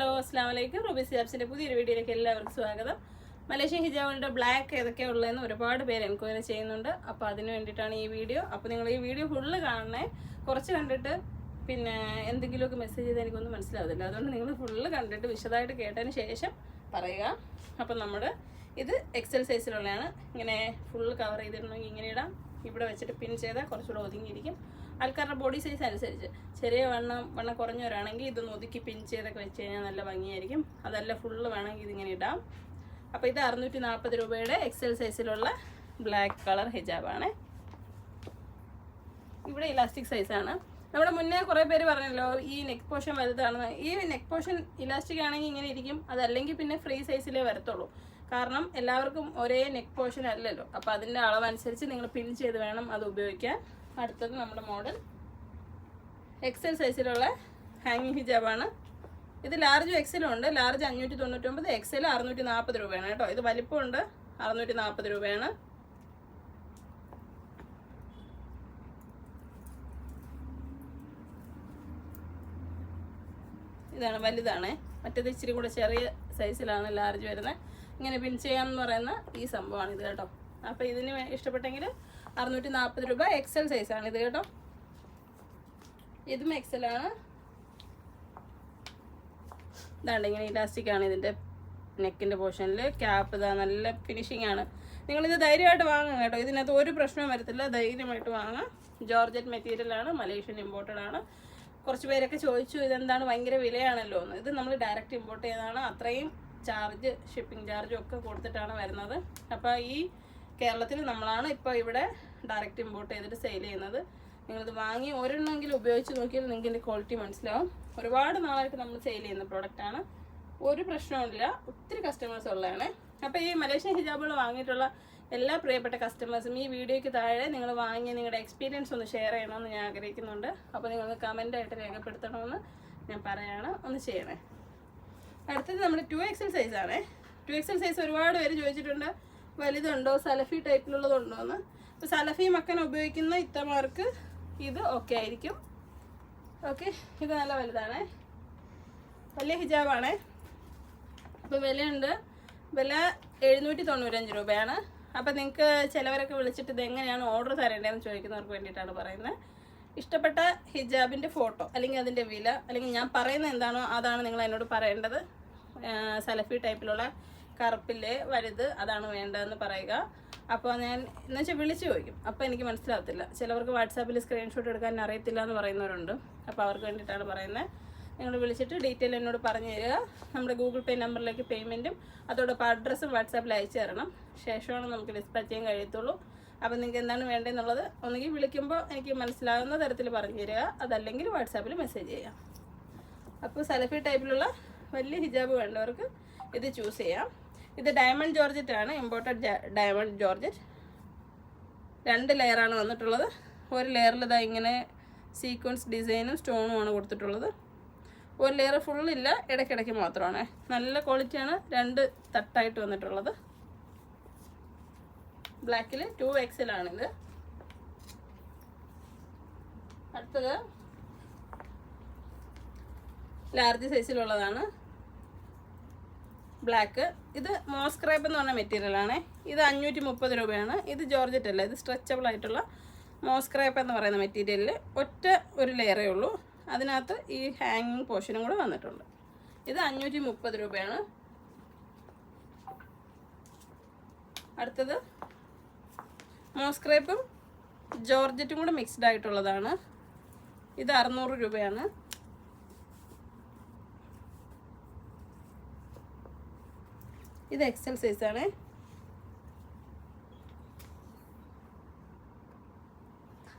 Hello അസ്സാം വലൈക്കും Ruby സിയാബ്സിന്റെ പുതിയൊരു വീഡിയോയിലേക്ക് എല്ലാവർക്കും സ്വാഗതം. മലേഷ്യൻ ഹിജാബുകളുടെ ബ്ലാക്ക് ഏതൊക്കെയാണ് ഉള്ളതെന്ന് ഒരുപാട് പേര് എൻക്വയറി ചെയ്യുന്നുണ്ട്. അപ്പോൾ അതിന് വേണ്ടിയിട്ടാണ് ഈ വീഡിയോ. അപ്പോൾ നിങ്ങൾ ഈ വീഡിയോ ഫുള്ള് കാണണേ കുറച്ച് കണ്ടിട്ട് പിന്നെ എന്തെങ്കിലുമൊക്കെ മെസ്സേജ് ചെയ്താൽ എനിക്കൊന്നും മനസ്സിലാവത്തില്ല. അതുകൊണ്ട് നിങ്ങൾ ഫുള്ള് കണ്ടിട്ട് വിശദമായിട്ട് കേട്ടതിന് ശേഷം പറയുക. അപ്പം നമ്മൾ ഇത് എക്സൽ സൈസിലുള്ളതാണ് ഇങ്ങനെ ഫുള്ള് കവർ ചെയ്തിട്ടുണ്ടെങ്കിൽ ഇങ്ങനെ ഇടാം. ഇവിടെ വെച്ചിട്ട് പിൻ ചെയ്താൽ കുറച്ചുകൂടെ ഒതുങ്ങിയിരിക്കും. ആൾക്കാരുടെ ബോഡി സൈസ് അനുസരിച്ച്. ചെറിയ വണ്ണം വണ്ണം കുറഞ്ഞവരാണെങ്കിൽ ഇതൊന്ന് ഒതുക്കി പിൻ ചെയ്തൊക്കെ വെച്ച് കഴിഞ്ഞാൽ നല്ല ഭംഗിയായിരിക്കും. അതല്ല ഫുള്ള് വേണമെങ്കിൽ ഇതിങ്ങനെ ഇടാം. അപ്പോൾ ഇത് അറുന്നൂറ്റി നാൽപ്പത് രൂപയുടെ എക്സൽ സൈസിലുള്ള ബ്ലാക്ക് കളർ ഹിജാബാണ് ഇവിടെ ഇലാസ്റ്റിക് സൈസാണ് നമ്മുടെ മുന്നേ കുറേ പേര് പറഞ്ഞല്ലോ ഈ നെക്ക് പോർഷൻ വലുതാണെന്ന്. ഈ നെക്ക് പോർഷൻ ഇലാസ്റ്റിക് ആണെങ്കിൽ ഇങ്ങനെ ഇരിക്കും. അതല്ലെങ്കിൽ പിന്നെ ഫ്രീ സൈസിലേ വരത്തുള്ളൂ. കാരണം എല്ലാവർക്കും ഒരേ നെക്ക് പോർഷൻ അല്ലല്ലോ. അപ്പോൾ അതിന്റെ അളവനുസരിച്ച് നിങ്ങൾ പിൻ ചെയ്ത് വേണം അത് ഉപയോഗിക്കാൻ. അടുത്തത് നമ്മുടെ മോഡൽ എക്സൽ സൈസിലുള്ള ഹാങ്ങിങ് ഹിജാബാണ് ഇത് ലാർജും എക്സലും ഉണ്ട്. ലാർജ് അഞ്ഞൂറ്റി തൊണ്ണൂറ്റൊമ്പത് എക്സൽ അറുന്നൂറ്റി നാൽപ്പത് രൂപയാണ് കേട്ടോ. ഇത് വലിപ്പമുണ്ട്. അറുന്നൂറ്റി നാൽപ്പത് രൂപയാണ്. ഇതാണ് വലുതാണ്. മറ്റേത് ഇച്ചിരി കൂടെ ചെറിയ സൈസിലാണ് ലാർജ് വരുന്നത്. ഇങ്ങനെ പിൻ ചെയ്യാമെന്ന് പറയുന്ന ഈ സംഭവമാണ് ഇത് കേട്ടോ. അപ്പോൾ ഇതിന് ഇഷ്ടപ്പെട്ടെങ്കിൽ അറുന്നൂറ്റി നാൽപ്പത് രൂപ എക്സൽ സൈസാണ് ഇത് കേട്ടോ. ഇതും എക്സലാണ് ഇതാണ്ട് ഇങ്ങനെ ഇലാസ്റ്റിക് ആണ് ഇതിന്റെ നെക്കിന്റെ പോർഷനിൽ ക്യാപ്പ് ഇതാ നല്ല ഫിനിഷിംഗ് ആണ്. നിങ്ങളിത് ധൈര്യമായിട്ട് വാങ്ങുക കേട്ടോ. ഇതിനകത്ത് ഒരു പ്രശ്നവും വരത്തില്ല. ധൈര്യമായിട്ട് വാങ്ങാം ജോർജറ്റ് മെറ്റീരിയൽ ആണ്. മലേഷ്യൻ ഇമ്പോർട്ടഡ് ആണ്. കുറച്ച് പേരൊക്കെ ചോദിച്ചു ഇതെന്താണ് ഭയങ്കര വിലയാണല്ലോ എന്ന്. ഇത് നമ്മൾ ഡയറക്റ്റ് ഇമ്പോർട്ട് ചെയ്തതാണ്. അത്രയും ചാർജ് ഷിപ്പിംഗ് ചാർജും ഒക്കെ കൊടുത്തിട്ടാണ് വരുന്നത്. അപ്പോൾ ഈ കേരളത്തിൽ നമ്മളാണ് ഇപ്പോൾ ഇവിടെ ഡയറക്റ്റ് ഇമ്പോർട്ട് ചെയ്തിട്ട് സെയിൽ ചെയ്യുന്നത്. നിങ്ങളിത് വാങ്ങി ഒരെണ്ണമെങ്കിലും ഉപയോഗിച്ച് നോക്കിയാൽ നിങ്ങൾക്ക് ഇതിന്റെ ക്വാളിറ്റി മനസ്സിലാവും. ഒരുപാട് നാളായിട്ട് നമ്മൾ സെയിൽ ചെയ്യുന്ന പ്രോഡക്റ്റാണ് ഒരു പ്രശ്നവുമില്ല. ഒത്തിരി കസ്റ്റമേഴ്സ് ഉള്ളതാണ്. അപ്പോൾ ഈ മലേഷ്യൻ ഹിജാബുകൾ വാങ്ങിയിട്ടുള്ള എല്ലാ പ്രിയപ്പെട്ട കസ്റ്റമേഴ്സും ഈ വീഡിയോയ്ക്ക് താഴെ നിങ്ങൾ വാങ്ങിയ നിങ്ങളുടെ എക്സ്പീരിയൻസ് ഒന്ന് ഷെയർ ചെയ്യണമെന്ന് ഞാൻ ആഗ്രഹിക്കുന്നുണ്ട്. അപ്പോൾ നിങ്ങൾക്ക് കമന്റായിട്ട് രേഖപ്പെടുത്തണമെന്ന് ഞാൻ പറയാണ്. ഒന്ന് ചെയ്യണേ. അടുത്തത് നമ്മൾ ടു എക്സൽ സൈസാണ് ടു എക്സൽ സൈസ് ഒരുപാട് പേര് ചോദിച്ചിട്ടുണ്ട് വലുതുണ്ടോ? സലഫി ടൈപ്പിലുള്ളതുണ്ടോ എന്ന്. അപ്പോൾ സലഫി മക്കൻ ഉപയോഗിക്കുന്ന ഇത്തമാർക്ക് ഇത് ഓക്കെ ആയിരിക്കും. ഓക്കെ ഇത് നല്ല വലുതാണ്. വലിയ ഹിജാബാണേ. അപ്പോൾ വിലയുണ്ട്. വില എഴുന്നൂറ്റി തൊണ്ണൂറ്റഞ്ച് രൂപയാണ്. അപ്പോൾ നിങ്ങൾക്ക് ചിലവരൊക്കെ വിളിച്ചിട്ട് ഇത് എങ്ങനെയാണ് ഓർഡർ തരേണ്ടതെന്ന് ചോദിക്കുന്നവർക്ക് വേണ്ടിയിട്ടാണ് പറയുന്നത്. ഇഷ്ടപ്പെട്ട ഹിജാബിന്റെ ഫോട്ടോ അല്ലെങ്കിൽ അതിന്റെ വില അല്ലെങ്കിൽ ഞാൻ പറയുന്ന എന്താണോ അതാണ് നിങ്ങൾ എന്നോട് പറയേണ്ടത്. സലഫി ടൈപ്പിലുള്ള കറുപ്പില്ലേ വലുത് അതാണ് വേണ്ടതെന്ന് പറയുക. അപ്പോൾ ഞാൻ എന്ന് വെച്ചാൽ വിളിച്ച് ചോദിക്കും. അപ്പോൾ എനിക്ക് മനസ്സിലാവത്തില്ല. ചിലവർക്ക് വാട്സാപ്പിൽ സ്ക്രീൻഷോട്ട് എടുക്കാൻ അറിയത്തില്ല എന്ന് പറയുന്നവരുണ്ട്. അപ്പോൾ അവർക്ക് വേണ്ടിയിട്ടാണ് പറയുന്നത്. നിങ്ങൾ വിളിച്ചിട്ട് ഡീറ്റെയിൽ എന്നോട് പറഞ്ഞു തരിക. നമ്മുടെ ഗൂഗിൾ പേ നമ്പറിലേക്ക് പേയ്മെന്റും അതോടൊപ്പം അഡ്രസ്സും വാട്സാപ്പിൽ അയച്ചു തരണം. ശേഷമാണ് നമുക്ക് ഡിസ്പാച്ച് ചെയ്യാൻ കഴിയത്തുള്ളൂ. അപ്പോൾ നിങ്ങൾക്ക് എന്താണ് വേണ്ടതെന്നുള്ളത് ഒന്നുകിൽ വിളിക്കുമ്പോൾ എനിക്ക് മനസ്സിലാകുന്ന തരത്തിൽ പറഞ്ഞു തരിക. അതല്ലെങ്കിൽ വാട്സാപ്പിൽ മെസ്സേജ് ചെയ്യാം. അപ്പോൾ സലഫി ടൈപ്പിലുള്ള വലിയ ഹിജാബ് വേണ്ടവർക്ക് ഇത് ചൂസ് ചെയ്യാം. ഇത് ഡയമണ്ട് ജോർജറ്റ് ആണ് ഇമ്പോർട്ടഡ് ഡയമണ്ട് ജോർജറ്റ് രണ്ട് ലെയറാണ് വന്നിട്ടുള്ളത്. ഒരു ലെയറിൽ ഇതാ ഇങ്ങനെ സീക്വൻസ് ഡിസൈനും സ്റ്റോണും ആണ് കൊടുത്തിട്ടുള്ളത്. ഒരു ലെയർ ഫുള്ളില്ല ഇടയ്ക്കിടയ്ക്ക് മാത്രമാണ്. നല്ല ക്വാളിറ്റിയാണ് രണ്ട് തട്ടായിട്ട് വന്നിട്ടുള്ളത്. ബ്ലാക്കിൽ ടു എക്സിലാണിത് അടുത്തത് ലാർജ് സൈസിലുള്ളതാണ് ബ്ലാക്ക് ഇത് മോസ്ക്രൈബ് എന്ന് പറഞ്ഞ മെറ്റീരിയലാണ് ഇത് അഞ്ഞൂറ്റി മുപ്പത് രൂപയാണ്. ഇത് ജോർജറ്റ് അല്ല. ഇത് സ്ട്രെച്ചബിൾ ആയിട്ടുള്ള മോസ്ക്രൈപ്പ് എന്ന് പറയുന്ന മെറ്റീരിയലിൽ ഒറ്റ ഒരു ലെയറേ ഉള്ളൂ. അതിനകത്ത് ഈ ഹാങ്ങിങ് പോർഷനും കൂടെ വന്നിട്ടുണ്ട്. ഇത് അഞ്ഞൂറ്റി മുപ്പത് രൂപയാണ്. അടുത്തത് മോസ്ക്രൈപ്പും ജോർജറ്റും കൂടെ മിക്സ്ഡ് ആയിട്ടുള്ളതാണ്. ഇത് അറുന്നൂറ് രൂപയാണ്. ഇത് എക്സൽ സൈസ് ആണേ.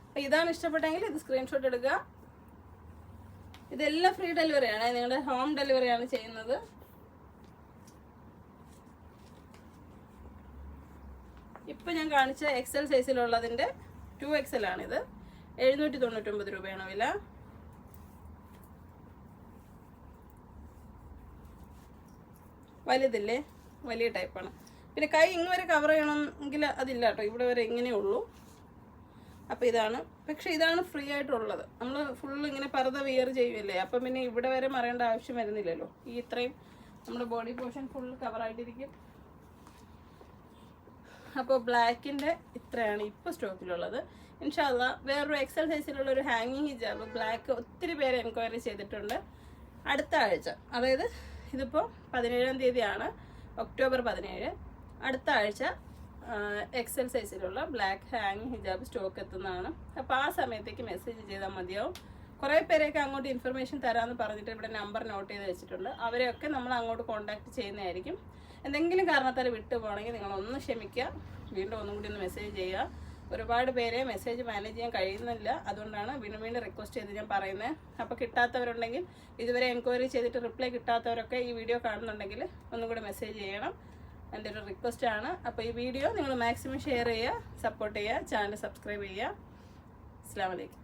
അപ്പൊ ഇതാണ് ഇഷ്ടപ്പെട്ടെങ്കിൽ ഇത് സ്ക്രീൻഷോട്ട് എടുക്കുക. ഇതെല്ലാം ഫ്രീ ഡെലിവറി ആണ്. നിങ്ങളുടെ ഹോം ഡെലിവറി ആണ് ചെയ്യുന്നത്. ഇപ്പൊ ഞാൻ കാണിച്ച എക്സൽ സൈസിലുള്ളതിന്റെ ടു എക്സൽ ആണിത്. എഴുന്നൂറ്റി തൊണ്ണൂറ്റൊമ്പത് രൂപയാണ് വില. വലുതില്ലേ? വലിയ ടൈപ്പാണ്. പിന്നെ കൈ ഇങ്ങ് വരെ കവർ ചെയ്യണമെങ്കിൽ അതില്ല കേട്ടോ. ഇവിടെ വരെ ഇങ്ങനെ ഉള്ളൂ. അപ്പോൾ ഇതാണ്. പക്ഷേ ഇതാണ് ഫ്രീ ആയിട്ടുള്ളത്. നമ്മൾ ഫുൾ ഇങ്ങനെ പറത വിയർ ചെയ്യുമല്ലേ അപ്പം പിന്നെ ഇവിടെ വരെ മറയേണ്ട ആവശ്യം വരുന്നില്ലല്ലോ. ഈ ഇത്രയും നമ്മുടെ ബോഡി പോർഷൻ ഫുൾ കവറായിട്ടിരിക്കും അപ്പോൾ ബ്ലാക്കിന്റെ ഇത്രയാണ് ഇപ്പോൾ സ്റ്റോക്കിലുള്ളത് ഇൻഷാല്ല വേറൊരു എക്സൽ സൈസിലുള്ള ഒരു ഹാങ്ങിങ് ഹിജാബ് ബ്ലാക്ക് ഒത്തിരി പേര് എൻക്വയറി ചെയ്തിട്ടുണ്ട്. അടുത്ത ആഴ്ച. അതായത് ഇതിപ്പോൾ പതിനേഴാം തീയതിയാണ്. ഒക്ടോബർ പതിനേഴ്. അടുത്ത ആഴ്ച എക്സൽ സൈസിലുള്ള ബ്ലാക്ക് ഹാങ് ഹിജാബ് സ്റ്റോക്ക് എത്തുന്നതാണ്. അപ്പോൾ ആ സമയത്തേക്ക് മെസ്സേജ് ചെയ്താൽ മതിയാവും. കുറേ പേരെയൊക്കെ അങ്ങോട്ട് ഇൻഫർമേഷൻ തരാമെന്ന് പറഞ്ഞിട്ട് ഇവിടെ നമ്പർ നോട്ട് ചെയ്ത് വെച്ചിട്ടുണ്ട്. അവരെയൊക്കെ നമ്മൾ അങ്ങോട്ട് കോൺടാക്ട് ചെയ്യുന്നതായിരിക്കും. എന്തെങ്കിലും കാരണത്താൽ വിട്ടു പോകണമെങ്കിൽ നിങ്ങൾ ഒന്ന് ക്ഷമിക്കുക. വീണ്ടും ഒന്നും കൂടി ഒന്ന് മെസ്സേജ് ചെയ്യുക. ഒരുപാട് പേരെ മെസ്സേജ് മാനേജ് ചെയ്യാൻ കഴിയുന്നില്ല. അതുകൊണ്ടാണ് വീണ്ടും വീണ്ടും റിക്വസ്റ്റ് ചെയ്ത് ഞാൻ പറയുന്നത് അപ്പോൾ കിട്ടാത്തവരുണ്ടെങ്കിൽ ഇതുവരെ എൻക്വയറി ചെയ്തിട്ട് റിപ്ലൈ കിട്ടാത്തവരൊക്കെ ഈ വീഡിയോ കാണുന്നുണ്ടെങ്കിൽ ഒന്നും കൂടി മെസ്സേജ് ചെയ്യണം. എന്റെ ഒരു റിക്വസ്റ്റ് ആണ്. അപ്പോൾ ഈ വീഡിയോ നിങ്ങൾ മാക്സിമം ഷെയർ ചെയ്യുക സപ്പോർട്ട് ചെയ്യുക ചാനൽ സബ്സ്ക്രൈബ് ചെയ്യുക. അസ്സാം വലൈക്കും